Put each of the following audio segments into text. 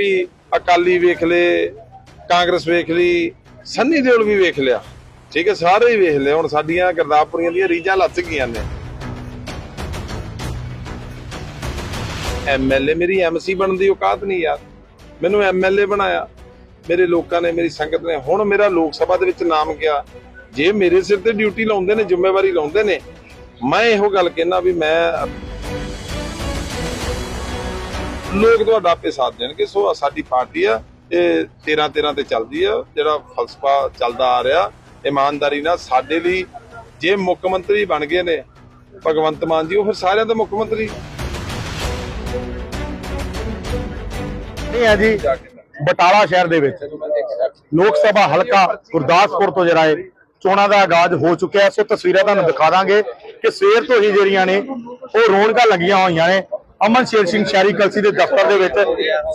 ਵੀ ਅਕਾਲੀ ਵੇਖ ਲਏ ਕਾਂਗਰਸ ਵੇਖ ਲਈ, ਸੰਨੀ ਦਿਓਲ ਵੀ ਵੇਖ ਲਿਆ। ਠੀਕ ਹੈ, ਸਾਰੇ ਹੀ ਵੇਖ ਲਏ। ਹੁਣ ਸਾਡੀਆਂ ਗੁਰਦਾਸਪੁਰੀਆਂ ਦੀਆਂ ਰੀਜਾਂ ਲੱਥ ਗਈਆਂ ਨੇ। ਐਮਐਲਏ ਮੇਰੀ ਐਮਸੀ ਬਣਨ ਦੀ ਔਕਾਤ ਨਹੀਂ ਯਾਰ। ਮੈਨੂੰ ਐਮਐਲਏ ਬਣਾਇਆ। ਮੇਰੇ ਲੋਕਾਂ ਨੇ, ਮੇਰੀ ਸੰਗਤ ਨੇ। ਹੁਣ ਮੇਰਾ ਲੋਕ ਸਭਾ ਦੇ ਵਿੱਚ ਨਾਮ ਗਿਆ। ਜੇ ਮੇਰੇ ਸਿਰ ਤੇ ਡਿਊਟੀ ਲਾਉਂਦੇ ਨੇ, ਜ਼ਿੰਮੇਵਾਰੀ ਲਾਉਂਦੇ ਨੇ, ਮੈਂ ਇਹੋ ਗੱਲ ਕਹਿਣਾ ਵੀ ਮੈਂ ਲੋਕ ਤੁਹਾਡਾ ਆਪੇ ਸਾਥ ਦੇਣਗੇ, ਸੋ ਸਾਡੀ ਪਾਰਟੀ ਆ, ਇਹ 13 13 ਤੇ ਚੱਲਦੀ ਆ, ਜਿਹੜਾ ਫਲਸਫਾ ਚੱਲਦਾ ਆ ਰਿਹਾ, ਇਮਾਨਦਾਰੀ ਨਾਲ ਸਾਡੇ ਲਈ ਜੇ ਮੁੱਖ ਮੰਤਰੀ ਬਣ ਗਏ ਨੇ, ਭਗਵੰਤ ਮਾਨ ਜੀ, ਉਹ ਫਿਰ ਸਾਰਿਆਂ ਦੇ ਮੁੱਖ ਮੰਤਰੀ। ਨਹੀਂ ਹੈ ਜੀ, ਬਟਾਲਾ ਸ਼ਹਿਰ ਦੇ ਵਿੱਚ, ਲੋਕ ਸਭਾ ਹਲਕਾ ਗੁਰਦਾਸਪੁਰ ਤੋਂ ਜਿਹੜਾ ਹੈ ਚੋਣਾਂ ਦਾ ਆਗਾਜ਼ ਹੋ ਚੁੱਕਿਆ ਹੈ। ਸੋ ਤਸਵੀਰਾਂ ਤੁਹਾਨੂੰ ਦਿਖਾ ਦਾਂਗੇ ਕਿ ਸਵੇਰ ਤੋਂ ਹੀ ਜਿਹੜੀਆਂ ਨੇ, ਉਹ ਰੌਣਕਾਂ ਲੱਗੀਆਂ ਹੋਈਆਂ ਨੇ। ਅਮਨ ਸ਼ੇਰ ਸਿੰਘ ਸ਼ਹਿਰੀ ਕਲਸੀ ਦੇ ਦਫ਼ਤਰ ਦੇ ਵਿੱਚ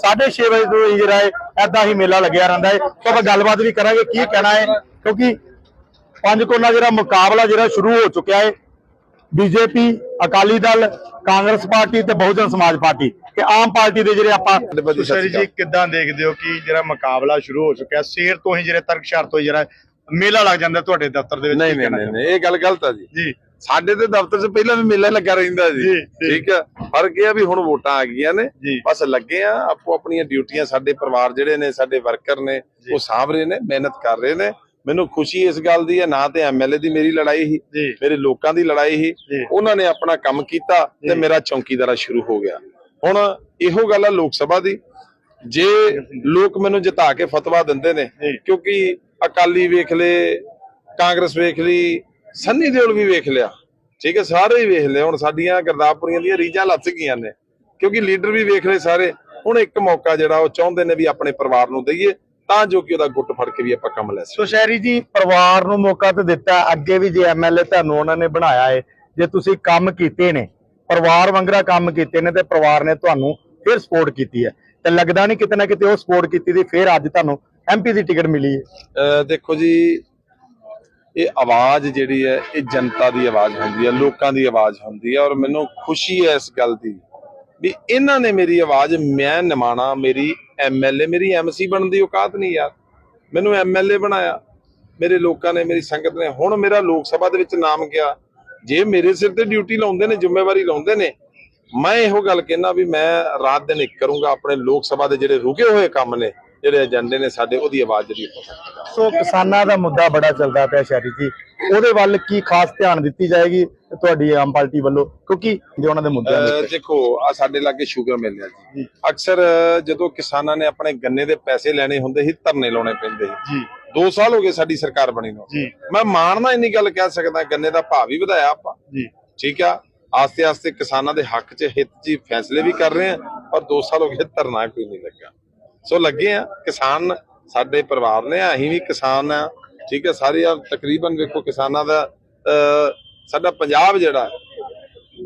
6:30 ਵਜੇ ਤੋਂ ਹੀ ਜਿਹੜਾ ਹੈ ਐਦਾਂ ਹੀ ਮੇਲਾ ਲੱਗਿਆ ਰਹਿੰਦਾ ਹੈ। ਸੋ ਆਪਾਂ ਗੱਲਬਾਤ ਵੀ ਕਰਾਂਗੇ ਕੀ ਕਹਿਣਾ ਹੈ ਕਿਉਂਕਿ ਪੰਜ ਕੋਨਾ ਜਿਹੜਾ ਮੁਕਾਬਲਾ ਜਿਹੜਾ ਸ਼ੁਰੂ ਹੋ ਚੁੱਕਿਆ ਹੈ ਬੀਜੇਪੀ ਅਕਾਲੀ ਦਲ ਕਾਂਗਰਸ ਪਾਰਟੀ ਤੇ ਬਹੁਜਨ ਸਮਾਜ ਪਾਰਟੀ ਤੇ ਆਮ ਪਾਰਟੀ ਦੇ ਜਿਹੜੇ ਆਪਾਂ ਸ਼੍ਰੀ ਜੀ ਕਿੱਦਾਂ ਦੇਖਦੇ ਹੋ ਕਿ ਜਿਹੜਾ ਮੁਕਾਬਲਾ ਸ਼ੁਰੂ ਹੋ ਚੁੱਕਿਆ ਸਵੇਰ ਤੋਂ ਹੀ ਜਿਹੜੇ ਤਰਕਸ਼ਾਰ ਤੋਂ ਹੀ ਜਿਹੜਾ ਮੇਲਾ ਲੱਗ ਜਾਂਦਾ ਤੁਹਾਡੇ ਦਫ਼ਤਰ ਦੇ ਵਿੱਚ ਨਹੀਂ ਕੀ ਨਹੀਂ ਕਹਿਣਾ ਨਹੀਂ ਨਹੀਂ, ਇਹ ਗੱਲ ਗਲਤ ਆ ਜੀ। ਜੀ। ਸਾਡੇ ਤੇ ਦਫ਼ਤਰ 'ਚ ਪਹਿਲਾਂ ਵੀ ਮੇਲਾ ਲੱਗਾ ਰਹਿੰਦਾ ਜੀ। ਠੀਕ ਆ ਫ਼ਰਕ ਇਹ ਆ ਵੀ ਹੁਣ ਵੋਟਾਂ ਆ ਗਈਆਂ ਨੇ। ਬਸ ਲੱਗੇ ਆ ਆਪੋ ਆਪਣੀਆਂ ਡਿਊਟੀਆਂ ਸਾਡੇ ਪਰਿਵਾਰ ਜਿਹੜੇ ਨੇ ਸਾਡੇ ਵਰਕਰ ਨੇ ਉਹ ਸਾਂਭ ਰਹੇ ਨੇ ਮਿਹਨਤ ਕਰ ਰਹੇ ਨੇ ਮੈਨੂੰ ਖੁਸ਼ੀ ਇਸ ਗੱਲ ਦੀ ਹੈ ਨਾ ਤੇ ਐਮਐਲਏ ਦੀ ਮੇਰੀ ਲੜਾਈ ਸੀ ਮੇਰੇ ਲੋਕਾਂ ਦੀ ਲੜਾਈ ਸੀ। ਉਹਨਾਂ ਨੇ ਆਪਣਾ ਕੰਮ ਕੀਤਾ ਤੇ। ਮੇਰਾ ਚੌਕੀਦਾਰਾ ਸ਼ੁਰੂ ਹੋ ਗਿਆ ਹੁਣ ਇਹੋ ਗੱਲ ਆ ਲੋਕ ਸਭਾ ਦੀ ਜੇ ਲੋਕ ਮੈਨੂੰ ਜਿਤਾ ਕੇ ਫਤਵਾ ਦਿੰਦੇ ਨੇ। ਕਿਉਂਕਿ ਅਕਾਲੀ ਵੇਖ ਲਏ ਕਾਂਗਰਸ ਵੇਖ ਲਈ ਸੰਨੀ ਦਿਓਲ ਵੀ ਵੇਖ ਲਿਆ। ਠੀਕ ਹੈ ਸਾਰੇ ਹੀ ਵੇਖ ਲਏ। ਹੁਣ ਸਾਡੀਆਂ ਗੁਰਦਾਸਪੁਰੀਆਂ ਦੀਆਂ ਰੀਜਾਂ ਲੱਥ ਗਈਆਂ ਨੇ। ਕਿਉਂਕਿ ਲੀਡਰ ਵੀ ਵੇਖ ਲਏ ਸਾਰੇ। ਹੁਣ ਇੱਕ ਮੌਕਾ ਜਿਹੜਾ ਉਹ ਚਾਹੁੰਦੇ ਨੇ ਵੀ ਆਪਣੇ ਪਰਿਵਾਰ ਨੂੰ ਦਈਏ ਤਾਂ ਜੋ ਕਿ ਉਹਦਾ ਗੁੱਟ ਫੜ ਕੇ ਵੀ ਆਪਾਂ ਕੰਮ ਲੈ ਸਕੀਏ। ਸੋ ਸ਼ਹਿਰੀ ਜੀ ਪਰਿਵਾਰ ਨੂੰ ਮੌਕਾ ਤੇ ਦਿੱਤਾ। ਅੱਗੇ ਵੀ ਜੇ ਐਮਐਲਏ ਤੁਹਾਨੂੰ ਉਹਨਾਂ ਨੇ ਬਣਾਇਆ ਹੈ ਜੇ ਤੁਸੀਂ ਕੰਮ ਕੀਤੇ ਨੇ ਪਰਿਵਾਰ ਵਾਂਗਰਾ ਕੰਮ ਕੀਤੇ ਨੇ ਤੇ ਪਰਿਵਾਰ ਨੇ ਤੁਹਾਨੂੰ ਫਿਰ ਸਪੋਰਟ ਕੀਤੀ ਹੈ ਤੇ ਲੱਗਦਾ ਨਹੀਂ ਕਿਤੇ ਨਾ ਕਿਤੇ ਉਹ ਸਪੋਰਟ ਕੀਤੀ ਦੀ ਫਿਰ ਅੱਜ ਤੁਹਾਨੂੰ ਐਮਪੀ ਦੀ ਟਿਕਟ ਮਿਲੀ ਹੈ ਦੇਖੋ ਜੀ ਇਹ ਆਵਾਜ਼ ਜਿਹੜੀ ਹੈ, ਇਹ ਜਨਤਾ ਦੀ ਆਵਾਜ਼ ਹੁੰਦੀ ਹੈ, ਲੋਕਾਂ ਦੀ ਆਵਾਜ਼ ਹੁੰਦੀ ਹੈ ਔਰ ਮੈਨੂੰ ਖੁਸ਼ੀ ਹੈ ਇਸ ਗੱਲ ਦੀ ਵੀ ਇਹਨਾਂ ਨੇ ਮੇਰੀ ਆਵਾਜ਼ ਮੈਂ ਨਿਮਾਣਾ, ਮੇਰੀ ਐਮਐਲਏ ਮੇਰੀ ਐਮਸੀ ਬਣਨ ਦੀ ਔਕਾਤ ਨਹੀਂ ਯਾਰ। ਮੈਨੂੰ ਐਮਐਲਏ ਬਣਾਇਆ। ਮੇਰੇ ਲੋਕਾਂ ਨੇ, ਮੇਰੀ ਸੰਗਤ ਨੇ। ਹੁਣ ਮੇਰਾ ਲੋਕ ਸਭਾ ਦੇ ਵਿੱਚ ਨਾਮ ਗਿਆ। ਜੇ ਮੇਰੇ ਸਿਰ ਤੇ ਡਿਊਟੀ ਲਾਉਂਦੇ ਨੇ, ਜ਼ਿੰਮੇਵਾਰੀ ਲਾਉਂਦੇ ਨੇ, ਮੈਂ ਇਹੋ ਗੱਲ ਕਹਿਣਾ ਵੀ ਮੈਂ ਰਾਤ ਦਿਨ ਇੱਕ ਕਰੂੰਗਾ, ਆਪਣੇ ਲੋਕ ਸਭਾ ਦੇ ਜਿਹੜੇ ਰੁਕੇ ਹੋਏ ਕੰਮ ਨੇ ਜਿਹੜੇ ਏਜੰਡੇ ਨੇ ਸਾਡੇ ਉਹਦੀ ਆਵਾਜ਼ ਜਿਹੜੀ ਪਹੁੰਚਾਉਂਗਾ ਸੋ ਕਿਸਾਨਾਂ ਦਾ ਮੁੱਦਾ ਬੜਾ ਚੱਲਦਾ ਪਿਆ ਸ਼ਹਿਰੀ ਜੀ। ਉਹਦੇ ਵੱਲ ਕੀ ਖਾਸ ਧਿਆਨ ਦਿੱਤੀ ਜਾਏਗੀ ਤੁਹਾਡੀ ਆਮ ਪਾਰਟੀ ਵੱਲੋਂ? ਕਿਉਂਕਿ ਜੇ ਉਹਨਾਂ ਦੇ ਮੁੱਦਿਆਂ ਦੇ ਦੇਖੋ ਆ ਸਾਡੇ ਲਾਗੇ ਸ਼ੂਗਰ ਮਿਲ ਰਿਹਾ ਜੀ। ਅਕਸਰ ਜਦੋਂ ਕਿਸਾਨਾਂ ਨੇ ਆਪਣੇ ਗੰਨੇ ਦੇ ਪੈਸੇ ਲੈਣੇ ਹੁੰਦੇ ਸੀ ਧਰਨੇ ਲਾਉਣੇ ਪੈਂਦੇ ਸੀ। ਜੀ। 2 ਸਾਲ ਹੋ ਗਏ ਸਾਡੀ ਸਰਕਾਰ ਬਣੀ ਨੂੰ। ਜੀ। ਮੈਂ ਮਾਣਨਾ ਇੰਨੀ ਗੱਲ ਕਹਿ ਸਕਦਾ ਗੰਨੇ ਦਾ ਭਾਅ ਵੀ ਵਧਾਇਆ ਆਪਾਂ। ਜੀ। ਠੀਕ ਆ? ਆਸਤੇ ਆਸਤੇ ਕਿਸਾਨਾਂ ਦੇ ਹੱਕ 'ਚ ਹਿੱਤ 'ਚ ਫੈਸਲੇ ਵੀ ਕਰ ਰਹੇ ਆ ਪਰ 2 ਸਾਲ ਹੋ ਗਏ ਧਰਨਾ ਕੋਈ ਨਹੀਂ ਲੱਗਾ ਸੋ ਲੱਗੇ ਆ ਕਿਸਾਨ ਸਾਡੇ ਪਰਿਵਾਰ ਨੇ ਅਸੀਂ ਵੀ ਕਿਸਾਨ ਆ ਠੀਕ ਹੈ ਸਾਰੇ ਆ ਤਕਰੀਬਨ ਵੇਖੋ ਕਿਸਾਨਾਂ ਦਾ ਸਾਡਾ ਪੰਜਾਬ ਜਿਹੜਾ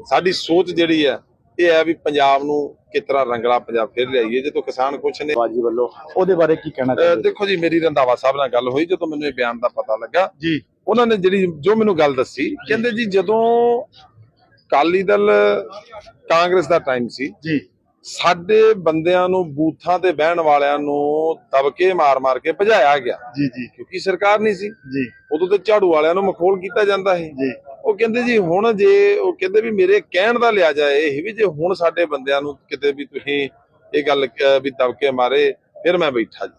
ਸਾਡੀ ਸੋਚ ਜਿਹੜੀ ਹੈ ਇਹ ਹੈ ਵੀ ਪੰਜਾਬ ਨੂੰ ਕਿਸ ਤਰ੍ਹਾਂ ਰੰਗਲਾ ਪੰਜਾਬ ਫਿਰ ਲਿਆਈਏ ਜਦੋਂ ਕਿਸਾਨ ਕੁਛ ਨੇ। ਬਾਜੀ ਵੱਲੋਂ ਉਹਦੇ ਬਾਰੇ ਕੀ ਕਹਿਣਾ ਚਾਹੁੰਦੇ? ਦੇਖੋ ਜੀ ਮੇਰੀ ਰੰਧਾਵਾ ਸਾਹਿਬ ਨਾਲ ਗੱਲ ਹੋਈ ਜਦੋਂ ਮੈਨੂੰ ਇਹ ਬਿਆਨ ਦਾ ਪਤਾ ਲੱਗਾ। ਜੀ। ਉਹਨਾਂ ਨੇ ਜਿਹੜੀ ਜੋ ਮੈਨੂੰ ਗੱਲ ਦੱਸੀ ਕਹਿੰਦੇ ਜੀ ਜਦੋਂ ਕਾਲੀ ਦਲ ਕਾਂਗਰਸ ਦਾ ਟਾਈਮ ਸੀ ਜੀ। ਸਾਡੇ ਬੰਦਿਆਂ ਨੂੰ ਬੂਥਾਂ ਤੇ ਬਹਿਣ ਵਾਲਿਆਂ ਨੂੰ ਦਬਕੇ ਮਾਰ-ਮਾਰ ਕੇ ਭਜਾਇਆ ਗਿਆ। ਜੀ ਜੀ। ਕਿਉਂਕਿ ਸਰਕਾਰ ਨਹੀਂ ਸੀ। ਜੀ। ਉਦੋਂ ਤੇ ਝਾੜੂ ਵਾਲਿਆਂ ਨੂੰ ਮਖੌਲ ਕੀਤਾ ਜਾਂਦਾ ਸੀ। ਜੀ। ਉਹ ਕਹਿੰਦੇ ਜੀ ਹੁਣ ਜੇ ਉਹ ਕਹਿੰਦੇ ਵੀ ਮੇਰੇ ਕਹਿਣ ਦਾ ਲਿਆ ਜਾਏ ਇਹ ਵੀ ਜੇ ਹੁਣ ਸਾਡੇ ਬੰਦਿਆਂ ਨੂੰ ਕਿਤੇ ਵੀ ਤੁਸੀਂ ਇਹ ਗੱਲ ਵੀ ਦਬਕੇ ਮਾਰੇ ਫਿਰ ਮੈਂ ਬੈਠਾ ਜੀ।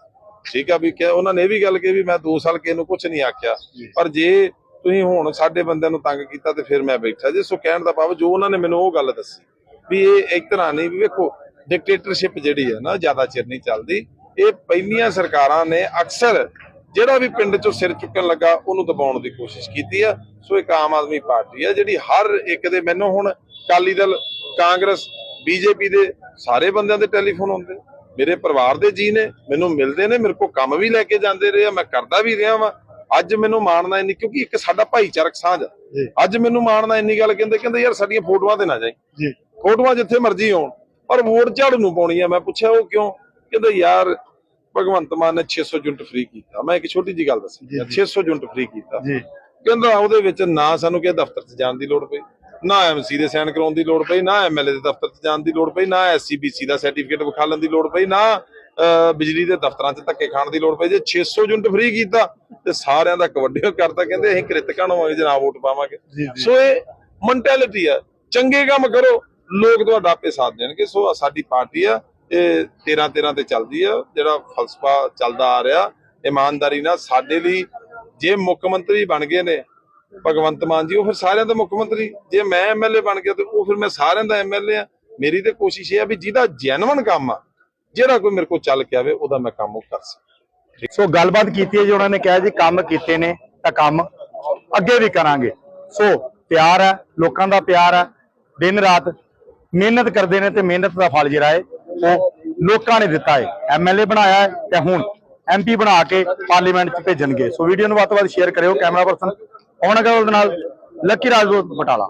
ਠੀਕ ਆ ਵੀ ਕਿ ਉਹਨਾਂ ਨੇ ਇਹ ਵੀ ਗੱਲ ਕਹੀ ਵੀ ਮੈਂ 2 ਸਾਲ ਕਿਸੇ ਨੂੰ ਕੁਝ ਨਹੀਂ ਆਖਿਆ। ਪਰ ਜੇ ਤੁਸੀਂ ਹੁਣ ਸਾਡੇ ਬੰਦਿਆਂ ਨੂੰ ਤੰਗ ਕੀਤਾ ਤੇ ਫਿਰ ਮੈਂ ਬੈਠਾ ਜੀ। ਸੋ ਕਹਿਣ ਦਾ ਭਾਵ ਜੋ ਉਹਨਾਂ ਨੇ ਮੈਨੂੰ ਉਹ ਗੱਲ ਦੱਸੀ। ਵੀ ਇਹ ਇੱਕ ਤਰ੍ਹਾਂ ਨਹੀਂ ਵੇਖੋ ਡਿਕਟੇਟਰਸ਼ਿਪ ਜਿਹੜੀ ਹੈ ਨਾ, ਜ਼ਿਆਦਾ ਚਿਰ ਨਹੀਂ ਚੱਲਦੀ। ਇਹ ਪਹਿਲੀਆਂ ਸਰਕਾਰਾਂ ਨੇ ਅਕਸਰ ਜਿਹੜਾ ਵੀ ਪਿੰਡ ਚੋਂ ਸਿਰ ਚੁੱਕਣ ਲੱਗਾ, ਉਹਨੂੰ ਦਬਾਉਣ ਦੀ ਕੋਸ਼ਿਸ਼ ਕੀਤੀ ਆ। ਸੋ ਇੱਕ ਆਮ ਆਦਮੀ ਪਾਰਟੀ ਆ, ਜਿਹੜੀ ਹਰ ਇੱਕ ਦੇ, ਮੈਨੂੰ ਹੁਣ ਅਕਾਲੀ ਦਲ, ਕਾਂਗਰਸ, ਬੀਜੇਪੀ ਦੇ ਸਾਰੇ ਬੰਦਿਆਂ ਦੇ ਟੈਲੀਫੋਨ ਆਉਂਦੇ। ਮੇਰੇ ਪਰਿਵਾਰ ਦੇ ਜੀ ਨੇ, ਮੈਨੂੰ ਮਿਲਦੇ ਨੇ, ਮੇਰੇ ਕੋਲ ਕੰਮ ਵੀ ਲੈ ਕੇ ਜਾਂਦੇ ਰਹੇ ਆ, ਮੈਂ ਕਰਦਾ ਵੀ ਰਿਹਾ ਵਾਂ। ਅੱਜ ਮੈਨੂੰ ਮਾਣਨਾ ਇੰਨੀ ਕਿਉਂਕਿ ਇੱਕ ਸਾਡਾ ਭਾਈਚਾਰਕ ਸਾਂਝ। ਅੱਜ ਮੈਨੂੰ ਮਾਣਨਾ ਇੰਨੀ ਗੱਲ ਕਹਿੰਦੇ ਕਹਿੰਦੇ ਯਾਰ ਸਾਡੀਆਂ ਫੋਟੋਆਂ ਤੇ ਨਾ ਜਾਈ। ਜੀ। ਫੋਟੋਆਂ ਜਿੱਥੇ ਮਰਜ਼ੀ ਹੋਣ ਪਰ ਵੋਟ ਝਾੜੂ ਨੂੰ ਪਾਉਣੀ ਆ। ਮੈਂ ਪੁੱਛਿਆ ਉਹ ਕਿਉਂ? ਕਹਿੰਦੇ ਯਾਰ ਭਗਵੰਤ ਮਾਨ ਨੇ 600 ਯੂਨਿਟ ਫ੍ਰੀ ਕੀਤਾ। ਮੈਂ ਇੱਕ ਛੋਟੀ ਜੀ ਗੱਲ ਦੱਸੀ। ਜੀ, 600 ਯੂਨਿਟ ਫ੍ਰੀ ਕੀਤਾ। ਜੀ। ਕਹਿੰਦਾ ਉਹਦੇ ਵਿੱਚ ਨਾ ਸਾਨੂੰ ਕਿਸੇ ਦਫ਼ਤਰ 'ਚ ਜਾਣ ਦੀ ਲੋੜ ਪਈ ਨਾ ਐਮਸੀ ਦੇ ਸਾਈਨ ਕਰਾਉਣ ਦੀ ਲੋੜ ਪਈ ਨਾ ਐਮਐਲਏ ਦੇ ਦਫ਼ਤਰ 'ਚ ਜਾਣ ਦੀ ਲੋੜ ਪਈ ਨਾ ਐਸਸੀਬੀਸੀ ਦਾ ਸਰਟੀਫਿਕੇਟ ਵਿਖਾਲਣ ਦੀ ਲੋੜ ਪਈ ਨਾ ਬਿਜਲੀ ਦੇ ਦਫ਼ਤਰਾਂ 'ਚ ਧੱਕੇ ਖਾਣ ਦੀ ਲੋੜ ਪਈ ਜੇ 600 ਯੂਨਿਟ ਫ੍ਰੀ ਕੀਤਾ ਤੇ ਸਾਰਿਆਂ ਦਾ ਕਵੱਡੀਓ ਕਰਤਾ ਕਹਿੰਦੇ ਅਸੀਂ ਕ੍ਰਿਤਕਾਂ ਨੂੰ ਹੋਵਾਂਗੇ ਜਨਾਬ ਵੋਟ ਪਾਵਾਂਗੇ। ਸੋ ਇਹ ਮੈਂਟੈਲਿਟੀ ਆ। ਚੰਗੇ ਕੰਮ ਕਰੋ ਲੋਕ ਤੁਹਾਡਾ ਆਪੇ ਸਾਥ ਦੇਣਗੇ। ਸੋ ਸਾਡੀ ਪਾਰਟੀ ਆ ਇਹ 13 13 ਤੇ ਚੱਲਦੀ ਆ ਜਿਹੜਾ ਫਲਸਫਾ ਚੱਲਦਾ ਆ ਰਿਹਾ ਇਮਾਨਦਾਰੀ ਨਾਲ ਸਾਡੇ ਲਈ ਜੇ ਮੁੱਖ ਮੰਤਰੀ ਬਣ ਗਏ ਨੇ ਭਗਵੰਤ ਮਾਨ ਜੀ ਉਹ ਫਿਰ ਸਾਰਿਆਂ ਦਾ ਮੁੱਖ ਮੰਤਰੀ। ਜੇ ਮੈਂ ਐਮਐਲਏ ਬਣ ਗਿਆ ਤੇ ਉਹ ਫਿਰ ਮੈਂ ਸਾਰਿਆਂ ਦਾ ਐਮਐਲਏ ਆ। ਮੇਰੀ ਤੇ ਕੋਸ਼ਿਸ਼ ਇਹ ਆ ਵੀ ਜਿਹਦਾ ਜੈਨੂਇਨ ਕੰਮ ਆ ਜਿਹੜਾ ਕੋਈ ਮੇਰੇ ਕੋਲ ਚੱਲ ਕੇ ਆਵੇ, ਉਹਦਾ ਮੈਂ ਕੰਮ ਕਰ ਸਕਾਂ ਸੋ ਗੱਲਬਾਤ ਕੀਤੀ ਹੈ ਜੀ, ਉਹਨਾਂ ਨੇ ਕਿਹਾ ਜੀ, ਕੰਮ ਕੀਤੇ ਨੇ ਤਾਂ ਕੰਮ ਅੱਗੇ ਵੀ ਕਰਾਂਗੇ। ਸੋ ਪਿਆਰ ਹੈ, ਲੋਕਾਂ ਦਾ ਪਿਆਰ ਹੈ, ਦਿਨ ਰਾਤ ਮਿਹਨਤ ਕਰਦੇ ਨੇ ਤੇ ਮਿਹਨਤ ਦਾ ਫਲ ਜਿਹੜਾ ਹੈ, ਉਹ ਲੋਕਾਂ ਨੇ ਦਿੱਤਾ ਹੈ। ਐਮਐਲਏ ਬਣਾਇਆ ਹੈ ਤੇ ਹੁਣ ਐਮਪੀ ਬਣਾ ਕੇ ਪਾਰਲੀਮੈਂਟ 'ਚ ਭੇਜਣਗੇ। ਸੋ ਵੀਡੀਓ ਨੂੰ ਵੱਧ ਤੋਂ ਵੱਧ ਸ਼ੇਅਰ ਕਰਿਓ। ਕੈਮਰਾ ਪਰਸਨ ਪਵਨ ਦੇ ਨਾਲ, ਲੱਕੀ ਰਾਜਪੂਤ ਬਟਾਲਾ।